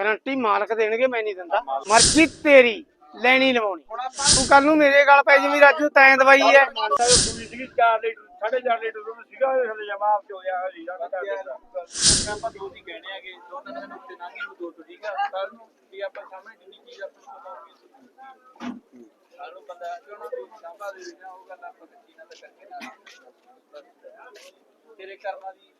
Guarantee ਮਾਲਕ ਦੇਣਗੇ, ਮੈਂ ਨਹੀਂ ਦਿੰਦਾ। ਮਰਜ਼ੀ ਤੇਰੀ ਲੈਣੀ ਲਵਾਉਣੀ। ਤੂੰ ਕੱਲ ਨੂੰ ਮੇਰੇ ਗਲ ਪੈ ਜਿਵੇਂ, ਰਾਜੂ, ਤੈਂ ਦਵਾਈ ਹੈ ਸੀਗੀ 4 ਲੀਟਰ 4.5 ਲੀਟਰ ਦੁੱਧ ਸੀਗਾ ਹਲੇ ਜਮਾ ਚ ਹੋਇਆ ਹੀਰਾ ਦਾ ਆਪਾਂ ਦੋ ਦੀ ਕਹਿਣੇ ਆਗੇ ਦੋ ਤਿੰਨ ਦਿਨ ਉੱਤੇ ਲੰਘੇ ਨੂੰ ਦੋ ਠੀਕ ਆ ਕੱਲ ਨੂੰ ਵੀ ਆਪਾਂ ਸਾਹਮਣੇ ਜਿੰਨੀ ਚੀਜ਼ ਆਪਾਂ ਨੂੰ ਪਤਾ ਹੋਊਗੀ ਕੱਲ ਨੂੰ ਬੰਦਾ ਕਿਉਂ ਨਾ ਸਾਂਭਾ ਦੇ ਦੇਣਾ ਉਹ ਗੱਲ ਆਪਾਂ ਕੱਚੀ ਨਾ ਕਰਕੇ ਤੇਰੇ ਕਰਮਾਂ ਦੀ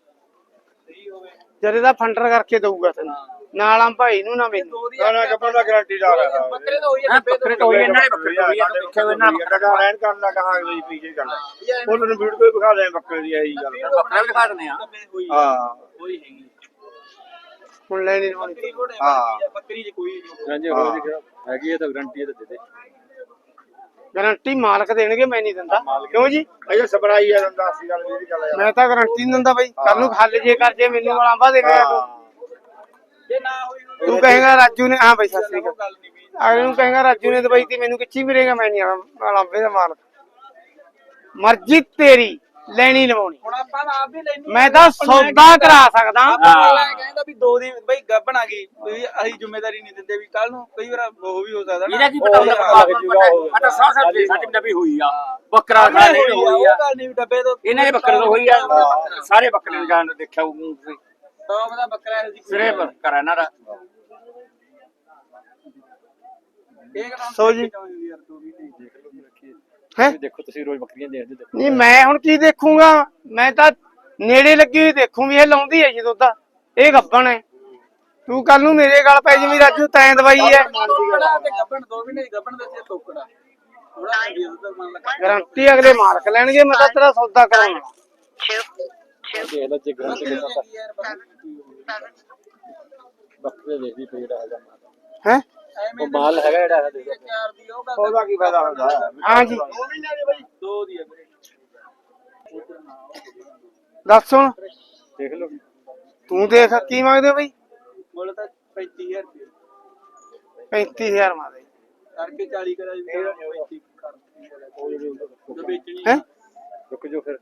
ਸਹੀ ਹੋਵੇ। ਜਰੇ ਦਾ ਫੰਡਰ ਕਰਕੇ ਦਊਗਾ ਤੈਨੂੰ। ਨਾਲ ਆ ਭਾਈ ਨੂੰ ਨਾ ਮੈਨੂੰ। ਦੋ ਦੀ ਨਾ ਨਾ ਗੱਪਾਂ ਦਾ ਗਾਰੰਟੀਦਾਰ ਹੈ ਬੱਕਰੇ ਤਾਂ ਹੋਈ ਆ ਬੱਕਰੇ ਤਾਂ ਹੋਈ ਇਹਨਾਂ ਨੇ ਬੱਕਰੇ ਹੋਈ ਆ ਦੇਖਿਆ ਇਹਨਾਂ ਬੱਕਰਾ ਰਹਿਣ ਕਰਨ ਦਾ ਕਹਾਂ ਗਈ ਪੀਛੇ ਗੱਲ ਉਹ ਤੈਨੂੰ ਵੀਡੀਓ ਹੀ ਵਿਖਾ ਦੇ ਬੱਕਰੇ ਦੀ ਇਹੀ ਗੱਲ ਬੱਕਰਾ ਵੀ ਦਿਖਾ ਦਿੰਦੇ ਆ। ਹਾਂ ਹੋਈ ਹੈਗੀ ਹੁਣ ਲੈਣੀ ਘੋੜੇ ਹਾਂ। ਬੱਕਰੀ ਚ ਕੋਈ ਨਹੀਂ। ਹਾਂਜੀ ਹੋ। ਜੀ ਹੈਗੀ ਹੈ ਤਾਂ ਗਰੰਟੀ ਹੈ ਤਾਂ ਦੇ ਦੇ। ਗਾਰੰਟੀ ਮਾਲਕ ਦੇਣਗੇ ਮੈਂ ਨਹੀਂ ਦਿੰਦਾ। ਕਿਉਂ ਜੀ? ਅਜੇ ਸਪਰਾਈ ਆ ਦੰਦਾ ਸੀ ਗੱਲ ਇਹ ਗੱਲ ਮੈਂ ਤਾਂ ਗਾਰੰਟੀ ਨਹੀਂ ਦਿੰਦਾ ਬਾਈ। ਕੱਲ ਨੂੰ ਹੱਲ ਜੇ ਕਰ ਜੇ ਮੈਨੂੰ ਵਾਲਾਂਬਾ ਦੇਵੇਗਾ ਤੂੰ। ਜੇ ਨਾ ਹੋਈ ਹੋਈ ਤੂੰ ਕਹੇਗਾ ਰਾਜੂ ਨੇ ਹਾਂ ਬਾਈ ਸਤਿ ਸ੍ਰੀ ਉਹ ਅਕਾਲ। ਗੱਲ ਨਹੀਂ ਵੀ ਅਗਲੇ ਨੂੰ ਕਹੇਗਾ ਰਾਜੂ ਨੇ ਦਵਾਈ ਤੀ ਮੈਨੂੰ ਕਿੱਚੀ ਮਿਲੇਗਾ ਮੈਂ ਨਹੀਂ ਵਾਲਾਂਬੇ ਦਾ ਮਾਲਕ। ਮਰਜ਼ੀ ਤੇਰੀ ਲੈਣੀ ਲਵਾਉਣੀ। ਹੁਣ ਆਪਾਂ ਤਾਂ ਆਪ ਵੀ ਲੈਣੀ ਮੈਂ ਤਾਂ ਸੌਦਾ ਕਰਾ ਸਕਦਾ। ਆਪਾਂ ਕਹਿੰਦਾ ਵੀ ਦੋ ਦੀ ਬਈ ਗੱਬਣ ਆ ਗਈ। ਵੀ ਅਸੀਂ ਜ਼ਿੰਮੇਵਾਰੀ ਨਹੀਂ ਦਿੰਦੇ ਵੀ ਕੱਲ ਨੂੰ ਕਈ ਵਾਰ ਉਹ ਵੀ ਹੋ ਸਕਦਾ ਨਾ। ਇਹਦਾ ਕੀ ਪਤਾ ਹੁੰਦਾ ਪਰਮਾਤਮਾ ਪਤਾ ਸਾਹ ਸਾਹ ਦੇ ਸਾਡੇ ਨਬੀ ਹੋਈ ਆ। ਬੱਕਰਾ ਨਹੀਂ ਹੋਈ ਆ ਉਹ ਗੱਲ ਨਹੀਂ ਵੀ ਡੱਬੇ ਤੋਂ ਇਹਨਾਂ ਦੇ ਬੱਕਰੇ ਤੋਂ ਹੋਈ ਆ। ਸਾਰੇ ਬੱਕਰੇ ਨੂੰ ਜਾਣ ਦੇਖਿਆ ਉਹ ਤੁਸੀਂ ਤਾਂ ਉਹਦਾ ਬੱਕਰਾ ਹੈ ਜੀ ਸਿਰੇ ਬੱਕਰਾ ਇਹਨਾਂ ਦਾ। ਸੋ ਜੀ। ਯਾਰ ਤੂੰ ਵੀ ਨਹੀਂ ਹੈ। ਦੇਖੋ ਤੁਸੀਂ ਰੋਜ਼ ਬੱਕਰੀਆਂ ਦੇਖਦੇ ਦੇਖੋ। ਨਹੀਂ ਮੈਂ ਹੁਣ ਕੀ ਦੇਖੂੰਗਾ? ਮੈਂ ਤਾਂ ਨੇੜੇ ਲੱਗੀ ਹੋਈ ਦੇਖੂੰ ਵੀ ਇਹ ਲਾਉਂਦੀ ਹੈ ਜੀ ਦੁੱਧ। ਇਹ ਗੱਬਣ ਹੈ। ਤੂੰ ਕੱਲ ਨੂੰ ਮੇਰੇ ਗਲ ਪੈ ਜਿਵੇਂ ਰਾਜੂ ਤੈਂ ਦਵਾਈ ਹੈ। ਗੱਬਣ ਦੋ ਵੀ ਨਹੀਂ ਗੱਬਣ ਦੇ ਤੇ ਟੋਕੜਾ ਗਾਰੰਟੀ ਅਗਲੇ ਮਾਲਕ ਲੈਣਗੇ ਮੈਂ ਤਾਂ ਤੇਰਾ ਸੌਦਾ ਕਰਾਉਣਾ ਦੇਖ ਲਓ ਜੇ ਗਰੰਟੀ ਦੇ ਤਾਂ ਯਾਰ ਬੱਕਰੀ। ਦੇਖਦੀ ਪਈ ਜਿਹੜਾ ਹੈਗਾ ਹੈ? ਉਹ ਮਾਲ ਹੈਗਾ ਜਿਹੜਾ ਹੈ ਦੇਖੋ। ਚਾਰ ਦੀ ਉਹ ਉਹਦਾ ਕੀ ਫਾਇਦਾ ਹੁੰਦਾ? ਹਾਂ ਜੀ। ਦੋ ਦੀ ਹੈ ਦੱਸ ਹੁਣ ਦੇਖ ਲਓ। ਤੂੰ ਦੇਖ ਕੀ ਮੰਗਦੇ ਬਈ? ਮੁੱਲ ਤਾਂ 35000 ਰੁਪਏ। 35000 ਮੰਗਦੇ। ਕਰਕੇ 40 ਕਰਾ ਜੀ 35 ਕਰ। ਜੋ ਵੇਚਣੀ ਹੈ? ਰੁਕ ਜਾਓ ਫਿਰ।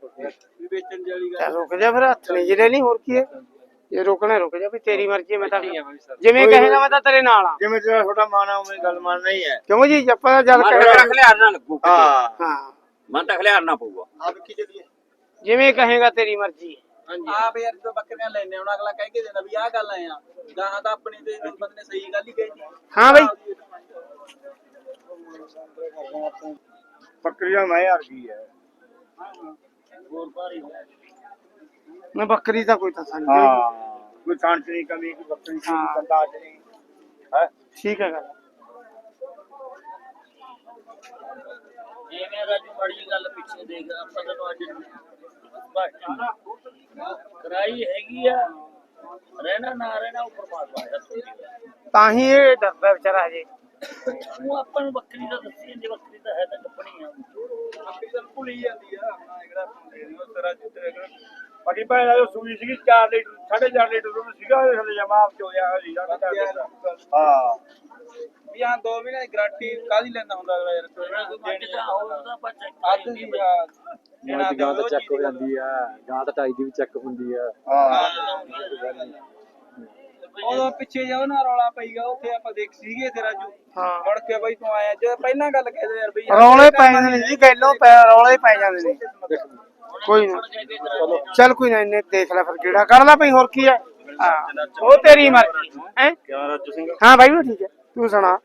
ਚੱਲ ਰੁਕ ਜਾ ਫਿਰ ਹੱਥ ਨਹੀਂ ਜਿਹੜੇ ਨਹੀਂ ਹੋਰ ਕੀ ਹੈ? ਜੇ ਰੁਕਣਾ ਰੁਕ ਜਾ ਵੀ ਤੇਰੀ ਮਰਜ਼ੀ ਹੈ, ਮੈਂ ਤਾਂ ਹੈ ਜਿਵੇਂ ਕਹੇਗਾ ਮੈਂ ਤਾਂ ਤੇਰੇ ਨਾਲ ਆ। ਜਿਵੇਂ ਤੇਰਾ ਛੋਟਾ ਮਾਨਾ ਉਵੇਂ ਗੱਲ ਮੰਨ ਨਹੀਂ ਹੈ। ਕਿਉਂ ਜੀ ਜੱਪਾ ਦਾ ਜਦ ਮਾਰ ਕਹੇਗਾ ਰੱਖ ਲਿਆ ਨਾ ਲੱਗੂ। ਕਿਤੇ ਹਾਂ। ਹਾਂ। ਮਨ ਤਾਂ ਖਲਿਆਰ ਨਾ ਪਊਗਾ। ਆਪ ਕੀ ਚੱਲੀਏ ਜਿਵੇਂ ਕਹੇਗਾ ਤੇਰੀ ਮਰਜ਼ੀ। ਆਪ ਯਾਰ ਜਦੋਂ ਬੱਕਰੀਆਂ ਲੈਣੇ ਹੁਣ ਅਗਲਾ ਕਹਿ ਕੇ ਦਿੰਦਾ ਵੀ ਆਹ ਗੱਲ ਆਏ ਆ। ਗਾਹਾਂ ਤਾਂ ਆਪਣੀ ਤੇ ਬੰਦੇ ਨੇ ਸਹੀ ਗੱਲ ਹੀ ਕਹੀ ਹਾਂ ਬਈ। ਬੱਕਰੀਆਂ ਮੈਂ ਯਾਰ ਕੀ ਹੈ। ਮੈਂ ਬੱਕਰੀ ਦਾ ਕੋਈ ਤਾਂ ਸਮਝ ਹਾਂ ਕੋਈ ਖਾਣ ਚ ਨਹੀਂ ਕਮੀ ਕੋਈ ਬੱਕਰੀ ਚ ਨਹੀਂ ਹਾਂ। ਕੰਦਾ ਚ ਨਹੀਂ ਹੈ ਠੀਕ ਹੈ ਗੱਲ ਜਿਵੇਂ ਰਾਜੂ ਮੜੀ ਗੱਲ ਪਿੱਛੇ ਦੇਖ ਆਪਾਂ ਤੈਨੂੰ ਅੱਜ ਕਰਾਈ ਹੈਗੀ ਆ ਰਹਿਣਾ ਨਾ ਰਹਿਣਾ ਉਹ ਪਰਮਾਤਮਾ ਦਾ ਹੱਥ ਵਿੱਚ ਹੈ। ਤਾਂ ਹੀ ਇਹ ਡਰਦਾ ਵਿਚਾਰਾ ਹਜੇ ਉਹ ਆਪਾਂ ਨੂੰ ਬੱਕਰੀ ਦਾ ਦੱਸੀ ਜਾਂਦੀ ਬੱਕਰੀ ਤਾਂ ਹੈ ਤਾਂ ਕੱਪਣੀ ਆ। ਆਪੀ ਤਾਂ ਭੁੱਲੀ ਜਾਂਦੀ ਆ ਆਪਣਾ ਜਿਹੜਾ ਦੇ ਦਿਓ ਤੇਰਾ ਜਿੱਤੇ ਬਾਕੀ ਭਾਈ ਦਾ ਜੋ ਸੂਈ ਸੀਗੀ 4 ਲੀਟਰ 4.5 ਲੀਟਰ ਦੁੱਧ ਸੀਗਾ ਹਲੇ ਜਮਾ ਆਪ ਚ ਹੋਇਆ ਹੀਰਾ ਦਾ ਹਾਂ। ਵੀ ਆ ਦੋ ਮਹੀਨੇ ਦੀ ਗਾਰੰਟੀ ਕਾਹਦੀ ਲੈਂਦਾ ਹੁੰਦਾ ਅਗਲਾ ਯਾਰ? ਦਾ ਅੱਧ ਦੀ ਆ ਜਿਹੜਾ ਗਾਂ ਤਾਂ ਚੈੱਕ ਹੋ ਜਾਂਦੀ ਆ ਗਾਂ ਤਾਂ ਢਾਈ ਦੀ ਵੀ ਚੈੱਕ ਹੁੰਦੀ ਆ। ਹਾਂ। ਉਦੋਂ ਪਿੱਛੇ ਜਾਓ ਨਾ ਰੌਲਾ ਪਈਗਾ ਉੱਥੇ ਆਪਾਂ ਦੇਖ ਸੀਗੇ ਤੇ ਰਾਜੂ। ਹਾਂ। ਮੁੜ ਕੇ ਬਈ ਤੂੰ ਆਇਆ ਜੇ ਪਹਿਲਾਂ ਗੱਲ ਕਹਿ ਦੇ ਯਾਰ ਬਈ ਰੌਲੇ ਪੈ ਜਾਂਦੇ ਨੇ ਜੀ ਗੱਲੋਂ ਪੈ ਰੌਲੇ ਪੈ ਜਾਂਦੇ ਨੇ ਕੋਈ ਨਾ। ਚੱਲ ਕੋਈ ਨਾ ਇਹਨੇ ਦੇਖ ਲੈ ਫਿਰ ਕਿਹੜਾ ਕਰ ਲੈ ਭਈ ਹੋਰ ਕੀ ਹੈ ਹਾਂ। ਉਹ ਤੇਰੀ ਮਰਜ਼ੀ। ਹੈ? ਕਿਆ ਰਾਜੂ ਸਿੰਘ? ਹਾਂ ਬਾਈ ਉਹ ਠੀਕ ਹੈ ਤੂੰ ਸੁਣਾ।